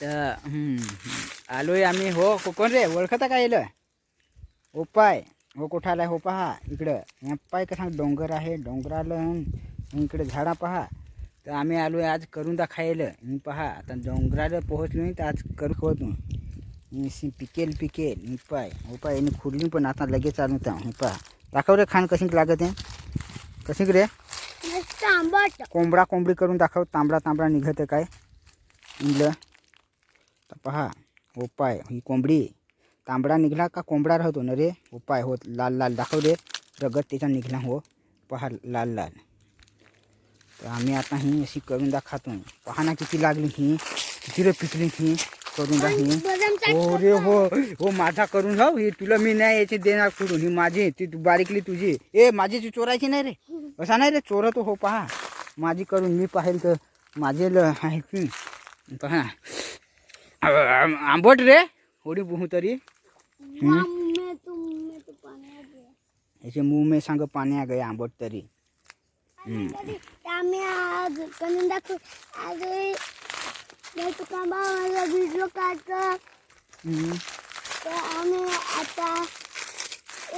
तर हम्म, आलोय आम्ही. हो कोण रे? ओळखता का येलं? हो पाय. हो कुठं आलाय? हो पहा इकडं. या पाय कसा डोंगर आहे डोंगराला इकडे झाडा पहा. तर आम्ही आलोय आज करून दाखायला मी पहा आता डोंगराला पोहोचलो नाही तर आज करू होतो पिकेल पिकेल. मी पाय. हो पाय याने खुडली पण आता लगेच आलो तर हे पहा. दाखव रे खाण कशी लागत. आहे कशी रे? कोंबडा कोंबडी करून दाखव. तांबडा तांबडा निघतं काय? म्हणलं तर पहा उपाय ही कोंबडी. तांबडा निघला का कोंबडा राहतो ना रे? उपाय होत लाल लाल दाखव रे. रगत त्याचा निघला हो. पहा लाल लाल. तर आम्ही आता ही अशी करून दाखवतो पहा ना किती लागली ही. किती रे पिकली ही करून बदाम हो रे हो. हो माझा करून हो ही तुला मी नाही याची देणार करून ही माझी ती तू बारीकली तुझी ए माझी ती चोरायची नाही रे. असा नाही रे चोर तो हो पहा. माझी करून मी पाहिल तर माझे ल आहे की पहा. आंबट रे. होडी बुहू तरी. में तुम में तो पाण्यात आहे. याचे मुंह में सांग पाणी आ गए आंबट तरी. आम्ही आज करून दाखवू आज कांबा माझा व्हिडिओ काढतो. तर आम्ही आता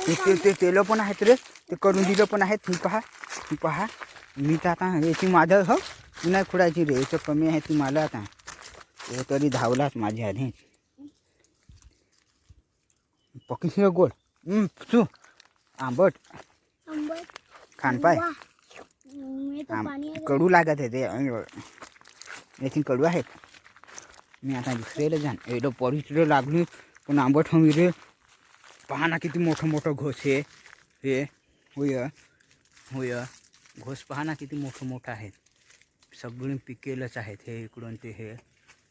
ते ते तेलं पण आहेत रे. ते करून दिलं पण आहेत. ही पहा. ही पहा. मी तर आता याची माझं हो. नाही खुडायची रे. याचं कमी आहे ती मला आता. तो तरी धावलाच माझ्या आधी. पकी गोड. चू. आंबट. खानपाय. कडू लागत आहे ते. याची कडू आहेत. मी आता दुसऱ्याला जाण एवढं परिचित लागली पण आंबट हवी रे. पहा ना किती मोठं मोठं घोस हे. हे होय. होय. घोस पहा ना किती मोठं मोठं आहेत. सगळी पिकेलच आहेत हे इकडून ते हे.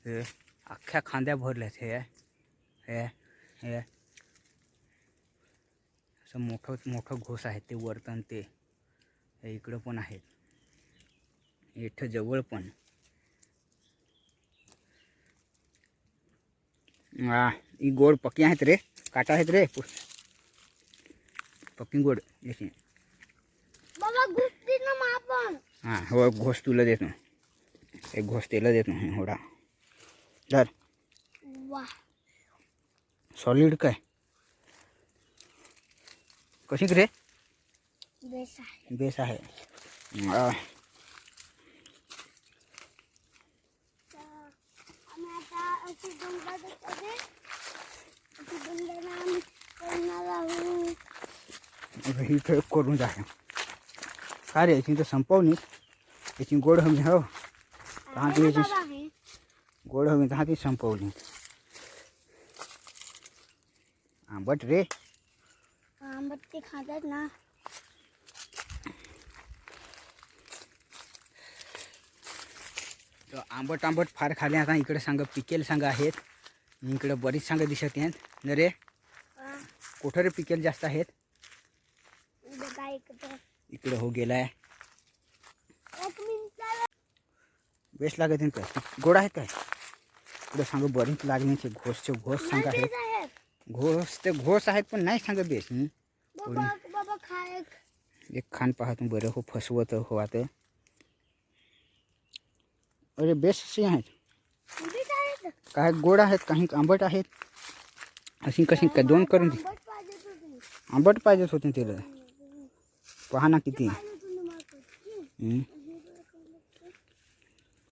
हे अख्ख्या खांद्या भरल्यात हे। हे हे असं मोठं मोठं घोस आहेत ते वर्तन ते. इकडं पण आहेत. इथं जवळ पण. हा ही गोड पक्की आहेत रे. काटा आहेत रे. पक्की गोड. आपण. हां हो घोस तुला देतो. एक घोस त्याला देतो. होडा. धर वा सॉलिड काय कशी रे बेस आहे बेस आहे आ, तर आम्ही आता अशी डोंगरात असते अशी डोंगराला आम्ही करणार आहोत ही तर करून जा काय रे याची तर संपवणी याची गोड हवी हो आहे तू ना याची बाबा? गोड हवी तर हा ती संपवली आंबट रे आंबट ते खातात ना आंबट आंबट फार खाले आता इकडे सांग पिकेल सांग आहेत इकडे बरीच सांग दिसत आहेत न रे कुठं रे पिकेल जास्त आहेत? इकडे हो गेलाय बेस्ट लागत गोड आहेत काय इकडे सांग बरीच लागण्याचे घोसचे घोस सांग आहेत बेस घोस ते घोस आहेत पण नाही सांग बेस। हं? बाबा बाबा खा एक खान पाहतो बरं हो फसवत हो आता अरे बेस्ट असे आहेत बेस काही गोड आहेत काही आंबट आहेत अशी कशी काय दोन करून दे आंबट पाहिजे होते आंबट पाहिजेच होते त्याला पहा ना किती?